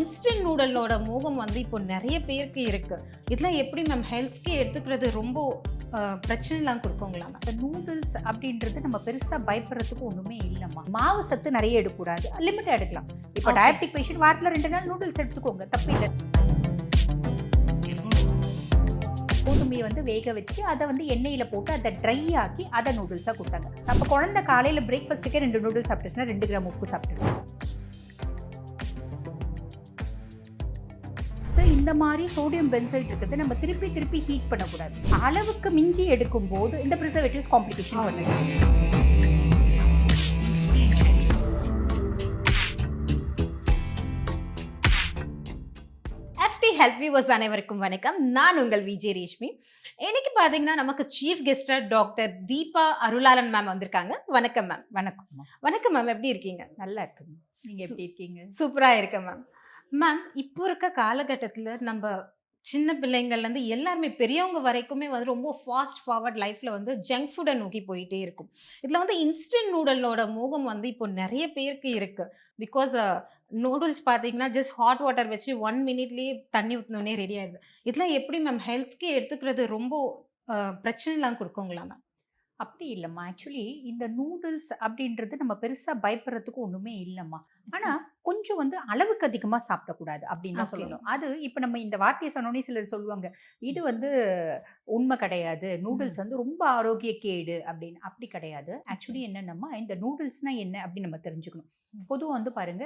Instant நூடலோட மோகம் வந்து இப்போ நிறைய பேருக்கு இருக்கு. இதெல்லாம் எப்படி மேம் ஹெல்த்க்கு எடுத்துக்கிறது? ரொம்ப பிரச்சனைலாம் கொடுக்குங்களா இந்த நூடுல்ஸ் அப்படின்றது நம்ம பெருசாக பயப்படுறதுக்கு ஒன்றுமே இல்லைம்மா மாவு சத்து நிறைய எடுக்கக்கூடாது. லிமிட்டாக எடுக்கலாம். இப்போ. டயபெட்டிக் பேஷண்ட் வாரத்தில் ரெண்டு நாள் நூடுல்ஸ் எடுத்துக்கோங்க. தப்பு இல்லை. கோதுமையை வந்து வேக வச்சு அதை வந்து எண்ணெயில் போட்டு அதை ட்ரை ஆக்கி அதை நூடுல்ஸாக கொடுத்தாங்க. அப்போ குழந்தை காலையில் பிரேக்ஃபாஸ்ட்டுக்கே ரெண்டு நூடுல்ஸ் சாப்பிட்டுச்சுன்னா ரெண்டு கிராம் உப்பு சாப்பிட்டுருவோம் இந்த மாதிரி சோடியம் பென்சைட் இருக்கிறது நம்ம திருப்பி திருப்பி ஹீட் பண்ணக்கூடாது. அளவுக்கு மிஞ்சி எடுக்கும் போது இந்த ப்ரிசர்வேட்டிவ்ஸ் காம்ப்ளிகேஷன் பண்ணுது ஹெல்ப் வியூவர்ஸ் அனைவருக்கும் வணக்கம். நான் உங்கள் விஜய் ரேஷ்மி. இன்னைக்கு பாத்தீங்கன்னா நமக்கு சீஃப் கெஸ்டா டாக்டர் தீபா அருளாளன் மேம் வந்திருக்காங்க. வணக்கம் மேம் வணக்கம் வணக்கம் மேம் எப்படி இருக்கீங்க? நல்லா இருக்குங்க நீங்க எப்படி இருக்கீங்க? சூப்பரா இருக்கேன் மேம் மேம் இப்போ இருக்க காலகட்டத்தில் நம்ம சின்ன பிள்ளைங்கள்லேருந்து எல்லாருமே பெரியவங்க வரைக்குமே வந்து ரொம்ப ஃபாஸ்ட் ஃபார்வர்ட் லைஃப்பில் வந்து ஜங்க் ஃபுட்டை நோக்கி போயிட்டே இருக்கும். இதில் வந்து இன்ஸ்டன்ட் நூடலோட மோகம் வந்து இப்போ நிறைய பேருக்கு இருக்குது பிகாஸ் நூடுல்ஸ் பார்த்தீங்கன்னா ஜஸ்ட் ஹாட் வாட்டர் வச்சு ஒன் மினிட்லேயே தண்ணி ஊற்றினோடனே ரெடி ஆகிடுது இதெல்லாம் எப்படி மேம் ஹெல்த்க்கு எடுத்துக்கிறது ரொம்ப பிரச்சனைலாம் கொடுக்குங்களா மேம் அப்படி இல்லைம்மா. ஆக்சுவலி இந்த நூடுல்ஸ் அப்படின்றது நம்ம பெருசா பயப்படுறதுக்கு ஒண்ணுமே இல்லைம்மா. ஆனா கொஞ்சம் வந்து அளவுக்கு அதிகமா சாப்பிடக்கூடாது அப்படின்னு தான். சொல்லணும். அது இப்போ நம்ம இந்த வார்த்தையை சொன்னோடனே சிலர் சொல்லுவாங்க இது வந்து உண்மை கிடையாது. நூடுல்ஸ் வந்து ரொம்ப ஆரோக்கிய கேடு அப்படின்னு. அப்படி கிடையாது. ஆக்சுவலி என்னென்னம்மா இந்த நூடுல்ஸ்னா என்ன அப்படின்னு நம்ம தெரிஞ்சுக்கணும். பொதுவாக வந்து பாருங்க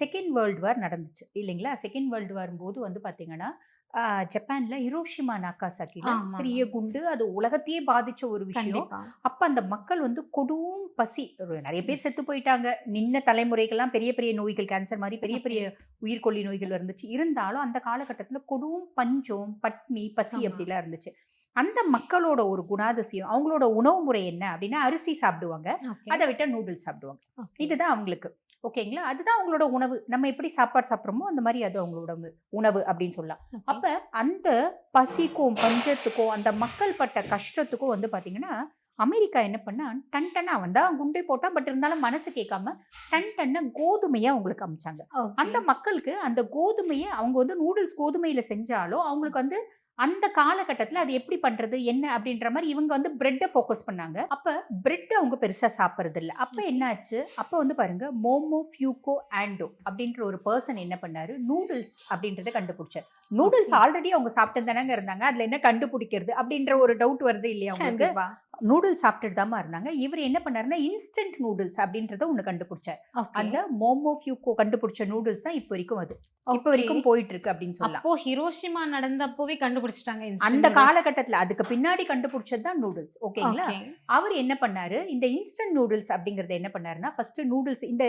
செகண்ட் வேர்ல்டு வார் நடந்துச்சு. இல்லைங்களா? செகண்ட் வேர்ல்டு வார் போது வந்து பார்த்தீங்கன்னா ஜப்பான்ல ஹிரோஷிமா நாக்காசாக்கில ஆமா. பெரிய குண்டு அது உலகத்தையே பாதிச்ச ஒரு விஷயம். அப்ப அந்த மக்கள் வந்து கொடும் பசி. நிறைய பேர் செத்து போயிட்டாங்க. நின்ன தலைமுறைகள்லாம் பெரிய பெரிய நோய்கள் கேன்சர் மாதிரி பெரிய பெரிய உயிர்கொல்லி நோய்கள் இருந்துச்சு. இருந்தாலும் அந்த காலகட்டத்துல கொடும் பஞ்சம் பட்னி பசி. அப்படிலாம் இருந்துச்சு. அந்த மக்களோட ஒரு குணாதிசயம் அவங்களோட உணவு முறை என்ன அப்படின்னா அரிசி சாப்பிடுவாங்க. அதை விட்டா நூடுல்ஸ் சாப்பிடுவாங்க. இதுதான் அவங்களுக்கு. ஓகேங்களா அதுதான் அவங்களோட உணவு நம்ம எப்படி சாப்பாடு சாப்பிட்றோமோ அந்த மாதிரி அது அவங்களோட உணவு- அப்படின்னு சொல்லலாம். அப்ப அந்த பசிக்கும் பஞ்சத்துக்கும் அந்த மக்கள் பட்ட கஷ்டத்துக்கும் வந்து பாத்தீங்கன்னா அமெரிக்கா என்ன பண்ணா டன் டன்னா வந்தா குண்டை போட்டா பட் இருந்தாலும் மனசு கேட்காம டன் டன்ன கோதுமையை அவங்களுக்கு அமைச்சாங்க. அந்த மக்களுக்கு அந்த கோதுமையை அவங்க வந்து நூடுல்ஸ் கோதுமையில செஞ்சாலும் அவங்களுக்கு வந்து அந்த காலகட்டத்தில் அது எப்படி பண்றது என்ன அப்படின்ற மாதிரி இவங்க வந்து பிரெட்டை ஃபோக்கஸ் பண்ணாங்க. அப்ப பிரெட் அவங்க பெருசா சாப்பிட்றது இல்லை அப்ப என்னாச்சு? அப்ப வந்து பாருங்க மோமோ ஃபியூகோ ஆண்டோ அப்படின்ற ஒரு பர்சன் என்ன பண்ணாரு? நூடுல்ஸ் அப்படின்றத கண்டுபிடிச்சார். நூடுல்ஸ். ஆல்ரெடி அவங்க சாப்பிட்டு தானங்க இருந்தாங்க. அதுல என்ன கண்டுபிடிக்கிறது அப்படின்ற ஒரு டவுட் வருது இல்லையா அவங்களுக்கு நூடுல்ஸ் சாப்பிட்டுட்டு தாமா இருந்தாங்க இவர் என்ன பண்ணாருன்னா இன்ஸ்டன்ட் நூடுல்ஸ் அப்படின்றத ஒண்ணு கண்டுபிடிச்சார். அந்த மோமோ ஃபியூகோ கண்டுபிடிச்ச நூடுல்ஸ் தான் இப்போ வரைக்கும் அது இப்போ. வரைக்கும் போயிட்டு இருக்கு அப்படின்னு சொல்லலாம் அப்போ ஹிரோஷிமா நடந்தப்போவே கண்டுபிடிச்சிட்டாங்க அந்த. காலகட்டத்துல அதுக்கு பின்னாடி கண்டுபிடிச்சது தான் நூடுல்ஸ் ஓகேங்களா. அவர் என்ன பண்ணாரு இந்த இன்ஸ்டன்ட் நூடுல்ஸ் அப்படிங்கறத என்ன பண்ணாருன்னா ஃபர்ஸ்ட் நூடுல்ஸ் இந்த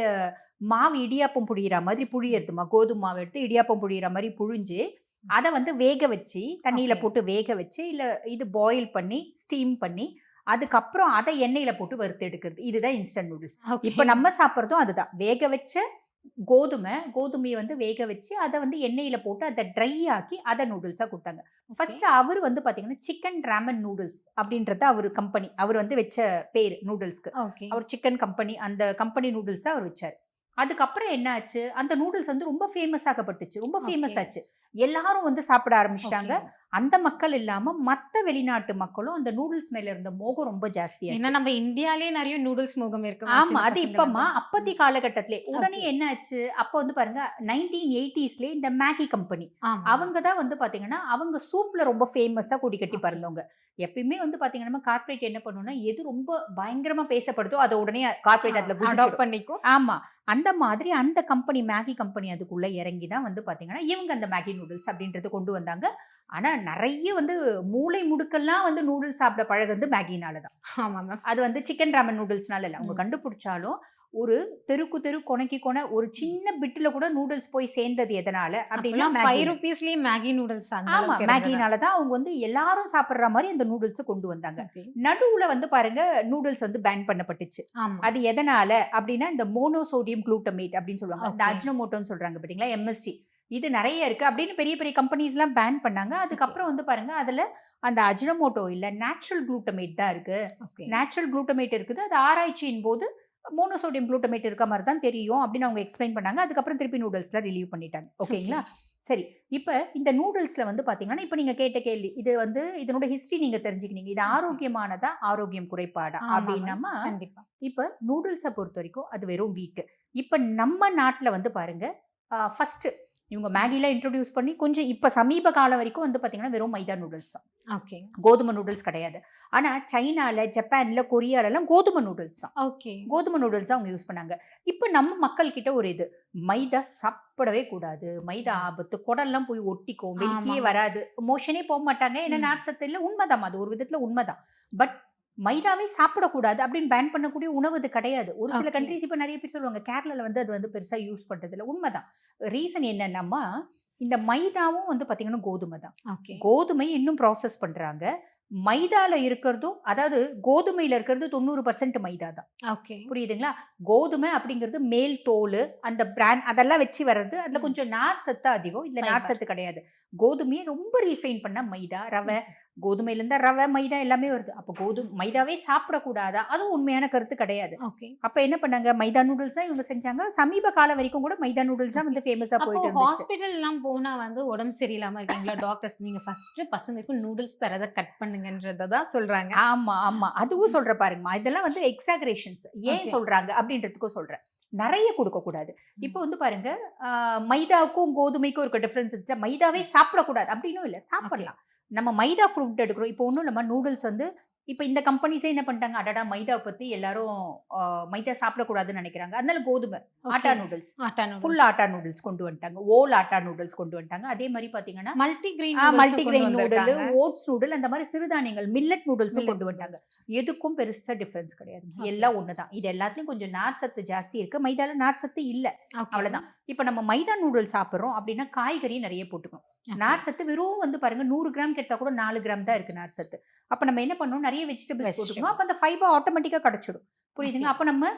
மாவு இடியாப்பம் புழியிற மாதிரி புழியறதுமா கோதுமை மாவு எடுத்து இடியாப்பம் புழியிற மாதிரி புழிஞ்சு அதை வந்து வேக வச்சு தண்ணியில. போட்டு வேக வச்சு இல்ல இது பாயில் பண்ணி ஸ்டீம் பண்ணி அதுக்கப்புறம் அதை எண்ணெயில போட்டு வறுத்து எடுக்கிறது. இதுதான் இன்ஸ்டன்ட் நூடுல்ஸ். இப்போ நம்ம சாப்பிட்றதும் அதுதான். வேக வச்ச கோதுமை கோதுமையை வந்து வேக வச்சு அதை வந்து எண்ணெயில போட்டு அதை ட்ரை ஆக்கி அதை நூடுல்ஸா கொடுத்தாங்க. ஃபர்ஸ்ட் அவர் வந்து பாத்தீங்கன்னா சிக்கன் ராமன் நூடுல்ஸ் அப்படின்றது அவர் கம்பெனி அவர் வந்து வச்ச பேர் நூடுல்ஸ்க்கு. அவர் சிக்கன் கம்பெனி அந்த கம்பெனி நூடுல்ஸ் தான் அவர் வச்சார். அதுக்கப்புறம் என்ன ஆச்சு? அந்த நூடுல்ஸ் வந்து ரொம்ப ஃபேமஸ் ஆகப்பட்டுச்சு ரொம்ப ஃபேமஸ். ஆச்சு. எல்லாரும் வந்து சாப்பிட ஆரம்பிச்சிட்டாங்க. அந்த மக்கள் இல்லாம மத்த வெளிநாட்டு மக்களும் அந்த நூடுல்ஸ் மேல இருந்த மோகம் ரொம்ப ஜாஸ்தியாச்சு. ஏன்னா நம்ம இந்தியாலயே நிறைய நூடுல்ஸ் முகம் இருக்கு. ஆமா அது இப்பமா அப்பத்தி காலகட்டத்திலே. உடனே. என்ன ஆச்சு அப்ப வந்து பாருங்க நைன்டீன் எயிட்டிஸ்ல இந்த மேகி கம்பெனி. அவங்க அவங்க தான் வந்து பாத்தீங்கன்னா அவங்க சூப்ல ரொம்ப ஃபேமஸா கொடி கட்டி. பறந்தவங்க. எப்பயுமே வந்து பாத்தீங்கன்னா கார்ப்பரேட் என்ன பண்ணும்னா எது ரொம்ப பயங்கரமா பேசப்படுதோ அதை உடனே கார்ப்பரேட் அதுல அடாப்ட் பண்ணிக்கும். ஆமா. அந்த மாதிரி அந்த கம்பெனி மேகி கம்பெனி அதுக்குள்ள இறங்கி தான் வந்து பாத்தீங்கன்னா இவங்க அந்த மேகி நூடுல்ஸ் அப்படின்றது கொண்டு வந்தாங்க. ஆனா நிறைய வந்து மூளை முடுக்கெல்லாம் வந்து நூடுல்ஸ் சாப்பிட பழகுறது மேகினால தான். ஆமா மேம் அது வந்து சிக்கன் ராமன் நூடுல்ஸ்னால இல்லை. அவங்க. கண்டுபிடிச்சாலும் ஒரு தெருக்கு தெரு கொனைக்கு கொனை ஒரு சின்ன பிட்டுல கூட நூடுல்ஸ் போய் சேர்ந்தது எதனால அப்படின்னா ஃபைவ் மேகி. ருபீஸ்லயே மேகி நூடுல்ஸ் ஆமா மேகினால தான் அவங்க வந்து எல்லாரும் சாப்பிடுற மாதிரி அந்த நூடுல்ஸ் கொண்டு வந்தாங்க. நடுவுல வந்து பாருங்க நூடுல்ஸ் வந்து பேன் பண்ணப்பட்டுச்சு. அது எதனால அப்படின்னா இந்த மோனோசோடியம் குளூட்டமேட் அப்படின்னு சொல்லுவாங்க. இந்த. அஜ்னோமோட்டோன்னு சொல்றாங்க பாத்தீங்களா எம்எஸ்டி இது நிறைய இருக்கு அப்படின்னு பெரிய பெரிய கம்பெனிஸ்லாம் பேன் பண்ணாங்க. அதுக்கப்புறம் வந்து பாருங்க அதுல அந்த அஜ்னோமோட்டோ இல்ல நேச்சுரல் குளூட்டமேட் தான் இருக்கு. Okay. நேச்சுரல் குளூட்டமேட் இருக்குது. அது ஆராய்ச்சியின் போது மோனோசோடியம் குளூட்டமேட் இருக்க மாதிரி தான் தெரியும் அப்படின்னு அவங்க எக்ஸ்பிளைன் பண்ணாங்க. அதுக்கப்புறம் திருப்பி நூடுல்ஸ்ல ரிலீவ் பண்ணிட்டாங்க. ஓகேங்களா சரி. இப்போ இந்த நூடுல்ஸ்ல வந்து பாத்தீங்கன்னா இப்போ நீங்க கேட்ட கேள்வி இது வந்து இதனோட ஹிஸ்டரி நீங்க தெரிஞ்சுக்கினீங்க. இது ஆரோக்கியமானதா ஆரோக்கியம் குறைபாடா அப்படின்னாமா? கண்டிப்பா. இப்போ நூடுல்ஸை பொறுத்த வரைக்கும் அது வெறும் வீட்டு. இப்போ நம்ம நாட்டில் வந்து பாருங்க ஃபர்ஸ்ட் இவங்க மேகிலாம் இன்ட்ரடியூஸ் பண்ணி கொஞ்சம் இப்போ சமீப காலம் வரைக்கும் வந்து பார்த்தீங்கன்னா வெறும் மைதா நூடுல்ஸ் தான். ஓகே. கோதுமை நூடுல்ஸ் கிடையாது. ஆனால் சைனால ஜப்பான்ல கொரியாலலாம் கோதுமை நூடுல்ஸ் தான். ஓகே. கோதுமை நூடுல்ஸ் தான் அவங்க யூஸ் பண்ணாங்க. இப்போ நம்ம மக்கள் கிட்ட ஒரு இது மைதா சாப்பிடவே கூடாது. மைதா ஆபத்து குடல்லாம் போய் ஒட்டிக்கும் வெளிக்கே. வராது. மோஷனே போக மாட்டாங்க. ஏன்னா. நார்சத்து இல்லை உண்மைதான். அது ஒரு விதத்துல உண்மைதான். பட் மைதாவே சாப்பிடக்கூடாது அப்படின்னு பேன் பண்ணக்கூடிய உணவு இது கிடையாது. ஒரு சில. கண்ட்ரிஸ் இப்போ நிறைய பேர் சொல்லுவாங்க கேரளால வந்து அது வந்து பெருசா யூஸ் பண்றது இல்லை உண்மைதான். ரீசன் என்னன்னாமா இந்த மைதாவும் வந்து பாத்தீங்கன்னா கோதுமை தான். ஓகே கோதுமை இன்னும் ப்ராசஸ் பண்றாங்க. மைதால இருக்கிறதும் அதாவது கோதுமையில இருக்கிறது தொண்ணூறு பர்சன்ட் மைதா தான். ஓகே. புரியுதுங்களா? கோதுமை அப்படிங்கிறது மேல் தோல் அந்த பிராண்ட் அதெல்லாம் வச்சு வர்றது அதுல. கொஞ்சம் நார் சத்து அதிகம். இதுல நார். சத்து கிடையாது. கோதுமையை ரொம்ப ரீஃபைன் பண்ண மைதா ரவை. கோதுமையில இருந்தா ரவை மைதா எல்லாமே வருது. அப்போ கோதுமை மைதாவே சாப்பிடக்கூடாதா? அதுவும் உண்மையான கருத்து கிடையாது. ஓகே. அப்ப என்ன பண்ணாங்க? மைதா நூடுல்ஸ் தான் இவங்க செஞ்சாங்க. சமீப காலம் வரைக்கும் கூட மைதா நூடுல்ஸ் தான் வந்து ஃபேமஸா அப்போ போயிட்டு இருந்துச்சு. ஹாஸ்பிட்டல் எல்லாம் போனா வந்து உடம்பு சரியில்லாம இருக்கீங்களா டாக்டர்ஸ் நீங்க ஃபர்ஸ்ட் பசங்களுக்கு நூடுல்ஸ் தரத கட் பண்ணுங்கன்றத தான் சொல்றாங்க. ஆமா ஆமா. அதுவும் சொல்ற பாருங்கம்மா. இதெல்லாம் வந்து எக்ஸாகரேஷன்ஸ் ஏன். சொல்றாங்க அப்படின்றதுக்கும் சொல்றேன். நிறைய கொடுக்க கூடாது. இப்போ வந்து பாருங்க மைதாவுக்கும் கோதுமைக்கும் இருக்க டிஃபரன்ஸ் இருந்துச்சு மைதாவே சாப்பிடக்கூடாது. அப்படின்னும் இல்லை. சாப்பிடலாம். நம்ம மைதா ஃப்ரூட் எடுக்கிறோம். இப்போ ஒன்றும் நம்ம நூடுல்ஸ் வந்து இப்போ இந்த கம்பெனிஸே என்ன பண்ணிட்டாங்க? அடடா! மைதா பத்தி எல்லாரும் மைதா சாப்பிடக்கூடாதுன்னு நினைக்கிறாங்க. அதனால கோதுமை atta noodles. Atta full atta noodles கொண்டு வந்துட்டாங்க. ஓல் ஆட்டா நூடுல்ஸ் கொண்டு வந்துட்டாங்க. அதே மாதிரி பாத்தீங்கன்னா multi grain multi grain noodle oats noodle அந்த மாதிரி சிறுதானியங்கள் மில்லட் நூடுல்ஸும் கொண்டு வந்துட்டாங்க. எதுக்கும் பெருசா டிஃபரன்ஸ் கிடையாது. எல்லாம் ஒண்ணுதான். இது எல்லாத்துலயும் கொஞ்சம் நார் சத்து ஜாஸ்தி இருக்கு. மைதால நார் சத்து இல்ல. அவ்வளவுதான். இப்போ நம்ம மைதா நூடுல்ஸ் சாப்பிடுறோம் அப்படின்னா காய்கறி நிறைய போட்டுக்கணும். நார் சத்து வெறும் வந்து பாருங்க நூறு கிராம் கேட்டா கூட நாலு கிராம் தான் இருக்கு நார் சத்து. அப்ப நம்ம என்ன பண்ணணும்? நிறைய வெஜிடபிள்ஸ் போட்டுக்கணும். அப்ப அந்த ஃபைபர் ஆட்டோமேட்டிக்கா கிடைச்சிடும். புரியுதுங்களா? அப்ப நம்ம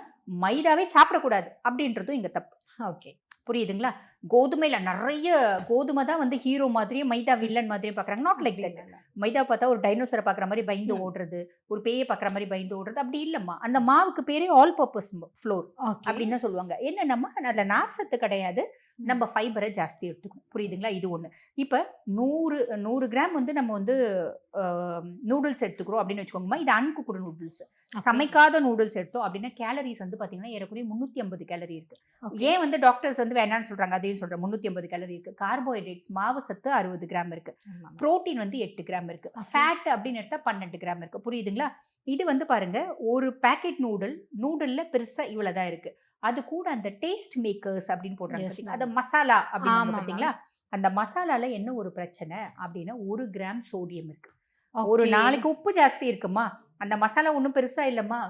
மைதாவே சாப்பிடக்கூடாது அப்படின்றதும் இங்க தப்பு. ஓகே புரியுதுங்களா? கோதுமையில நிறைய கோதுமை தான் வந்து ஹீரோ மாதிரியும் மைதா வில்லன் மாதிரியும் பாக்குறாங்க. நாட் லைக் தட் மைதா பார்த்தா ஒரு டைனோசரை பார்க்குற மாதிரி பயந்து. ஓடுறது ஒரு பேயை பார்க்குற மாதிரி பயந்து ஓடுறது அப்படி இல்லைம்மா. அந்த மாவுக்கு பேரே ஆல் பர்பஸ் ஃப்ளோர் அப்படின்னு தான் சொல்லுவாங்க. என்னென்னம்மா அதில் நார் சத்து கிடையாது. நம்ம ஃபைபரை ஜாஸ்தி எடுத்துக்கணும் புரியுதுங்களா? இது ஒன்று இப்போ நூறு நூறு கிராம் வந்து நம்ம வந்து நூடுல்ஸ் எடுத்துக்கிறோம் அப்படின்னு வச்சுக்கோங்கம்மா. இது அன்குக்குடு நூடுல்ஸ் சமைக்காத நூடுல்ஸ் எடுத்தோம் அப்படின்னா கேலரிஸ் வந்து பார்த்தீங்கன்னா ஏறக்குறைய முந்நூற்றி ஐம்பது கேலரி இருக்கு. ஏன் வந்து டாக்டர்ஸ் வந்து வேணாம்னு சொல்றாங்க? அதையும் சொல்றேன். முந்நூற்றி ஐம்பது கேலரி இருக்கு. கார்போஹைட்ரேட்ஸ் மாவு சத்து அறுபது கிராம் இருக்கு. புரோட்டீன் வந்து எட்டு கிராம் இருக்கு. Okay. ஃபேட் அப்படின்னு எடுத்தா பன்னெண்டு கிராம் இருக்கு. புரியுதுங்களா? இது வந்து பாருங்க ஒரு பேக்கெட் நூடுல் நூடுல்ல பெருசா இவ்வளவுதான் இருக்கு. அது கூட அந்த டேஸ்ட் மேக்கர்ஸ் அப்படின்னு போடுறாங்க. அது மசாலா அப்படின்னு ma'am. பாத்தீங்களா? அந்த மசாலால என்ன ஒரு பிரச்சனை அப்படின்னா ஒரு கிராம் சோடியம் இருக்கு. ஒரு நாளைக்கு உப்பு ஜாஸ்தி இருக்குமா? அந்த மசாலா ஒன்றும் பெருசா இல்லம்மா.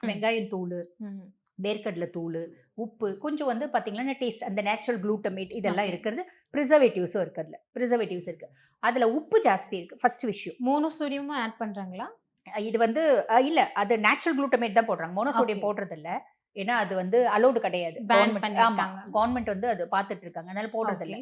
வெங்காயம் தூள் வேர்க்கடலை தூள் உப்பு கொஞ்சம் வந்து பார்த்தீங்கன்னா டேஸ்ட் அந்த நேச்சுரல் குளூட்டமேட் இதெல்லாம். இருக்கிறது. ப்ரிசர்வேட்டிவ்ஸும் இருக்கிறதுல. ப்ரிசர்வேட்டிவ்ஸ் இருக்கு. அதுல உப்பு ஜாஸ்தி இருக்கு. ஃபர்ஸ்ட் விஷயம். மோனோசோடியமும் ஆட் பண்றாங்களா? அஹ் இது வந்து இல்ல. அது நேச்சுரல் குளூட்டமேட் தான் போடுறாங்க. Monosodium Okay. ஏன்னா அது வந்து அலோடு கிடையாது. கவர்மெண்ட் வந்து அது பார்த்துட்டு இருக்காங்க. அதனால போடுறது இல்ல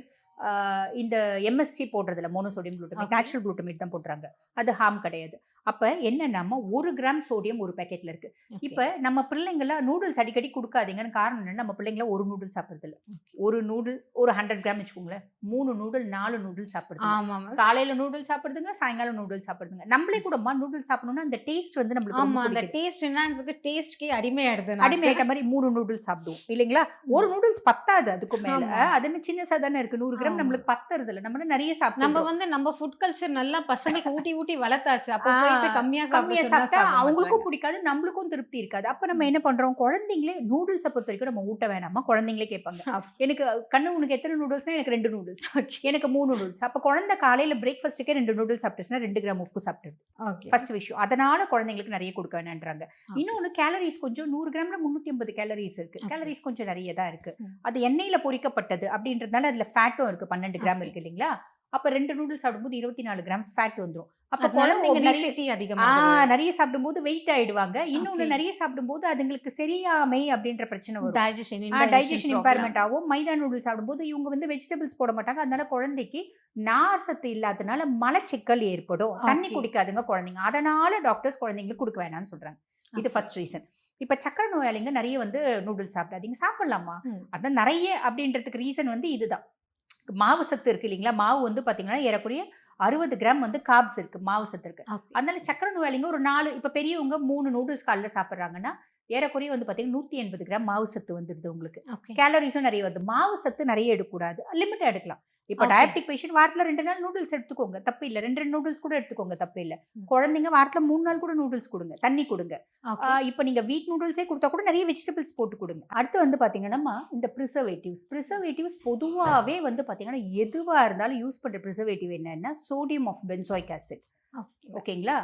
இந்த எம்எஸ்சி போடுறதில்ல மோனோசோடியம் குளூட்டமேட். நேச்சுரல் குளூட்டமேட் தான் போடுறாங்க. அது ஹார்ம் கிடையாது. அப்ப என்னன்னா ஒரு கிராம் சோடியம் ஒரு பேக்கெட்ல இருக்கு. இப்ப நம்ம பிள்ளைங்கள நூடுல்ஸ் அடிக்கடி கொடுக்காதீங்கன்னு காரணம் என்ன நம்ம பிள்ளைங்கள ஒரு நூடுல் சாப்பிடுறது இல்ல ஒரு நூடுல் ஒரு ஹண்ட்ரட் கிராம் வச்சுக்கோங்களேன். மூணு நூடுல் நாலு நூடுல் சாப்பிடுறது ஆமா ma'am. காலையில நூடுல் சாப்பிடுதுங்க சாயங்காலம் நூடுல் சாப்பிடுதுங்க. நம்மளே கூடமா நூடுல் சாப்பிடணும்னா அந்த டேஸ்ட் வந்து நம்மளுக்கு ஆமா ரொம்ப அந்த. டேஸ்ட் என்னன்னு டேஸ்ட்க்கே அடிமையாயிடுது அடிமையாயிட்ட மாதிரி மூணு நூடுல்ஸ் சாப்பிடுவோம். இல்லைங்களா? ஒரு நூடுல்ஸ் பத்தாது அதுக்கு மேல. ஆமா. அது என்ன சின்னசா தானே இருக்கு? நூறு ஆமா. நம்மளுக்கு பத்துறது இல்ல நம்ம நிறைய நம்ம சாப்பிடுவோம் வந்து நம்ம ஃபுட் கல்ச்சர் நல்லா பசங்களுக்கு ஊட்டி ஊட்டி வளர்த்தாச்சு. அப்ப கம்மியா கம்மியா சாப்பிட சாப்பிட்டா சாப்பிட்டா அவங்களுக்கும் பிடிக்காது நம்மளுக்கும் திருப்தி இருக்காது. அப்ப நம்ம என்ன பண்றோம்? குழந்தைங்களே நூடுல்ஸை பொறுத்த வரைக்கும் நம்ம ஊட்ட வேணாமா? குழந்தைங்களே கேட்பாங்க. எனக்கு கண்ணு உனக்கு எத்தனை நூடுல்ஸ்னா எனக்கு ரெண்டு நூடுல்ஸ் எனக்கு மூணு நூடுல்ஸ் அப்ப குழந்தை காலையில பிரேக்ஃபாஸ்ட்டுக்கே ரெண்டு நூடுல்ஸ் சாப்பிட்டுச்சுன்னா ரெண்டு கிராம் உப்பு சாப்பிட்டுருது. ஃபர்ஸ்ட் விஷயம். அதனால குழந்தைங்களுக்கு நிறைய கொடுக்க வேணான்றாங்க. இன்னொன்னு கேலரிஸ் கொஞ்சம் நூறு கிராம்ல முந்நூத்தி ஐம்பது கேலரிஸ் இருக்கு. கேலரிஸ் கொஞ்சம் நிறைய தான் இருக்கு. அது எண்ணெயில பொரிக்கப்பட்டது அப்படின்றதுனால அதுல ஃபேட்டும் இருக்கு பன்னெண்டு கிராம் Okay. இருக்கு இல்லைங்களா? அப்ப ரெண்டு நூடுல்ஸ் சாப்பிடும்போது இருபத்தி நாலு கிராம் ஃபேட் வந்துரும். அப்ப குழந்தைங்க நிறைய நிறைய சாப்பிடும்போது வெயிட் ஆயிடுவாங்க. Okay. நிறைய சாப்பிடும்போது அதுங்களுக்கு சரியாமை அப்படின்ற பிரச்சனை வரும். டைஜஷன் டைஜஷன் இம்பேர்மெண்ட் ஆகும். மைதா நூடுல்ஸ் சாப்பிடும்போது இவங்க வந்து வெஜிடபிள்ஸ் போட மாட்டாங்க. அதனால குழந்தைக்கு நார் சத்து இல்லாதனால மலச்சிக்கல் ஏற்படும். தண்ணி. குடிக்காதுங்க குழந்தைங்க. அதனால டாக்டர்ஸ் குழந்தைங்களுக்கு கொடுக்க வேணாம்னு சொல்றாங்க. இது. ஃபர்ஸ்ட் ரீசன் இப்போ சக்கரை நோயாளிங்க நிறைய வந்து நூடுல்ஸ் சாப்பிடாதீங்க. சாப்பிடலாமா. அதான் நிறைய அப்படின்றதுக்கு ரீசன் வந்து இதுதான். மாவு சத்து இருக்கு இல்லைங்களா? மாவு வந்து பார்த்தீங்கன்னா ஏறக்குறைய அறுபது கிராம் வந்து காப்ஸ் இருக்கு மாவு சத்து இருக்கு. அதனால சக்கரை நோயாளிங்க ஒரு நாலு இப்போ பெரியவங்க மூணு நூடுல்ஸ் காலைல சாப்பிட்றாங்கன்னா ஏறக்குறைய வந்து பார்த்தீங்கன்னா நூற்றி எண்பது கிராம் மாவு சத்து வந்துடுது உங்களுக்கு. கேலரிஸும் நிறைய வருது. மாவு சத்து நிறைய எடுக்கக்கூடாது. லிமிட்டாக எடுக்கலாம். இப்போ. டயபெட்டிக் பேஷண்ட் வாரத்தில் ரெண்டு நாள் நூடுல்ஸ் எடுத்துக்கோங்க. தப்பு இல்லை. ரெண்டு ரெண்டு நூடுல்ஸ் கூட எடுத்துக்கோங்க. தப்பு இல்லை. குழந்தைங்க வாரத்தில் மூணு நாள் கூட நூடுல்ஸ் கொடுங்க. தண்ணி கொடுங்க. இப்போ நீங்க வீட் நூடுல்ஸே கொடுத்தா கூட நிறைய வெஜிடபிள்ஸ் போட்டு கொடுங்க. அடுத்து வந்து பாத்தீங்கன்னா இந்த ப்ரிசர்வேட்டிவ்ஸ் ப்ரிசர்வேட்டிவ்ஸ் பொதுவாகவே வந்து பாத்தீங்கன்னா எதுவா இருந்தாலும் யூஸ் பண்ற ப்ரிசர்வேட்டிவ் என்னன்னா sodium of benzoic acid okay ஓகேங்களா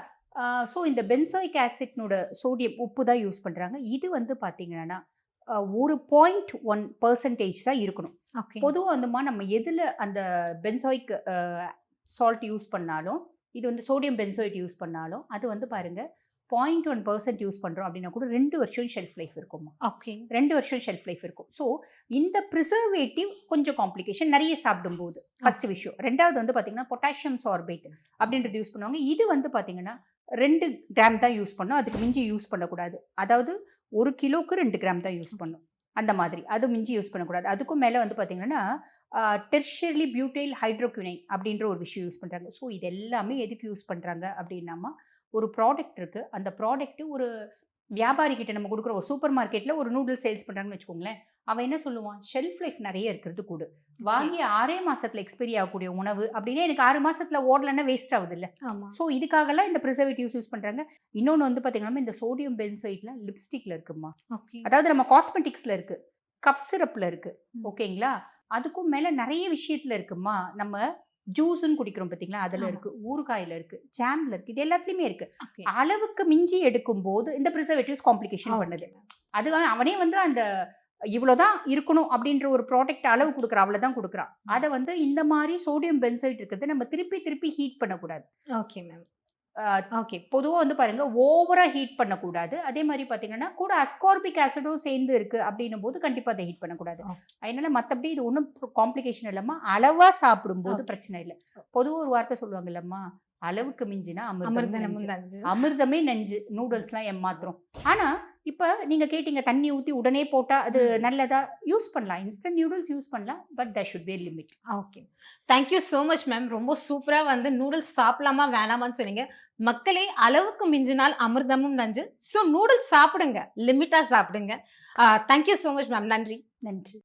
ஸோ இந்த பென்சாயிக் ஆசிட்னோட சோடியம் உப்பு தான் யூஸ் பண்ணுறாங்க இது வந்து பார்த்தீங்கன்னா ஒரு பாயிண்ட் ஒன் பர்சன்டேஜ் தான் இருக்கணும். பொதுவாக வந்துமா நம்ம எதில் அந்த பென்சாயிக் சால்ட் யூஸ் பண்ணாலும் இது வந்து சோடியம் பென்சாய்ட் யூஸ் பண்ணாலும் அது வந்து பாருங்க பாயிண்ட் ஒன் பர்சன்ட் யூஸ் பண்ணுறோம் அப்படின்னா கூட ரெண்டு வருஷம் ஷெல்ஃப் லைஃப் இருக்குமா ஓகே. ரெண்டு வருஷம் ஷெல்ஃப் லைஃப் இருக்கும். ஸோ இந்த ப்ரிசர்வேட்டிவ் கொஞ்சம் காம்ப்ளிகேஷன் நிறைய சாப்பிடும்போது. ஃபர்ஸ்ட் விஷயம். ரெண்டாவது வந்து பார்த்தீங்கன்னா பொட்டாசியம் சார்பேட் அப்படின்றது யூஸ் பண்ணுவாங்க. இது வந்து பார்த்தீங்கன்னா ரெண்டு கிராம் தான் யூஸ் பண்ணும். அதுக்கு மிஞ்சி யூஸ் பண்ணக்கூடாது. அதாவது ஒரு கிலோக்கு ரெண்டு கிராம் தான் யூஸ் பண்ணும். அந்த மாதிரி. அது மிஞ்சி யூஸ் பண்ணக்கூடாது. அதுக்கும் மேலே வந்து பார்த்தீங்கன்னா டெர்ஷர்லி பியூட்டைல் ஹைட்ரோக்யூனைன் அப்படின்ற ஒரு விஷயம் யூஸ் பண்ணுறாங்க ஸோ இது எல்லாமே எதுக்கு யூஸ் பண்ணுறாங்க அப்படின்னாமா ஒரு ப்ராடக்ட் இருக்குது அந்த ப்ராடக்ட்டு ஒரு வியாபாரி கிட்ட நம்ம கொடுக்குற ஒரு சூப்பர் மார்க்கெட்டில் ஒரு நூடுல்ஸ் சேல்ஸ் பண்ணுறாங்கன்னு வச்சுக்கோங்களேன் அவன் என்ன சொல்லுவான் ஷெல்ஃப் லைஃப் நிறைய இருக்கிறது கூடு. வாங்கி ஆறே மாசத்துல எக்ஸ்பைரி ஆகக்கூடிய உணவு அப்படின்னா எனக்கு ஆறு மாசத்துல ஓடலன்னா வேஸ்ட் ஆகுது இல்லை ஸோ இதுக்காகலாம் இந்த ப்ரிசர்வேட்டிவ்ஸ் யூஸ் பண்ணுறாங்க இன்னொன்று வந்து பார்த்தீங்கன்னா இந்த சோடியம் பென்சோயிட்ல லிப்ஸ்டிக்ல இருக்குமா? அதாவது நம்ம காஸ்மெட்டிக்ஸ்ல இருக்கு கஃப் சிரப்ல இருக்கு. ஓகேங்களா அதுக்கும் மேல நிறைய விஷயத்துல இருக்குமா? நம்ம ஜூஸ்ன்னு குடிக்கிறோம் பார்த்தீங்களா அதுல. இருக்கு ஊறுகாயில இருக்கு ஜாம்ல இருக்கு இது எல்லாத்துலயுமே இருக்கு. அளவுக்கு மிஞ்சி எடுக்கும் போது இந்த ப்ரிசர்வேட்டிவ்ஸ் காம்ப்ளிகேஷன் பண்ணுது. அது அவனே வந்து அந்த இவ்வளோதான் இருக்கணும் அப்படின்ற ஒரு ப்ராடக்ட் அளவு கொடுக்குறான் அவ்வளோதான் கொடுக்குறான் அதை வந்து இந்த மாதிரி சோடியம் பென்சைட் இருக்கிறது நம்ம திருப்பி திருப்பி ஹீட் பண்ணக்கூடாது. Okay ma'am okay. பொதுவாக வந்து பாருங்க ஓவரா ஹீட் பண்ணக்கூடாது. அதே மாதிரி பார்த்தீங்கன்னா கூட அஸ்கார்பிக் ஆசிடும் சேர்ந்து இருக்கு அப்படின்னும் போது கண்டிப்பாக அதை ஹீட் பண்ணக்கூடாது. அதனால மற்றபடி இது ஒன்றும் காம்ப்ளிகேஷன் இல்லாமல் அளவா சாப்பிடும்போது. பிரச்சனை இல்லை. பொதுவாக ஒரு வார்த்தை சொல்லுவாங்க இல்லம்மா அளவுக்கு மிஞ்சினா அமிர்தம் அமிர்தமே நஞ்சு. நூடுல்ஸ்லாம் ஏமாத்திரம் ஆனா இப்போ நீங்க கேட்டீங்க தண்ணி ஊத்தி உடனே போட்டா அது ம். நல்லதா? யூஸ் பண்ணலாம். இன்ஸ்டன்ட் நூடுல்ஸ் யூஸ் பண்ணலாம் but the should be limit okay. Thank you so much ma'am ரொம்ப சூப்பராக வந்து நூடுல்ஸ் சாப்பிடலாமா வேணாமான்னு சொன்னீங்க. மக்களே அளவுக்கு மிஞ்சினால் அமிர்தமும் நஞ்சு. ஸோ நூடுல்ஸ் சாப்பிடுங்க. லிமிட்டாக சாப்பிடுங்க. தேங்க்யூ ஸோ மச் மேம் நன்றி. நன்றி.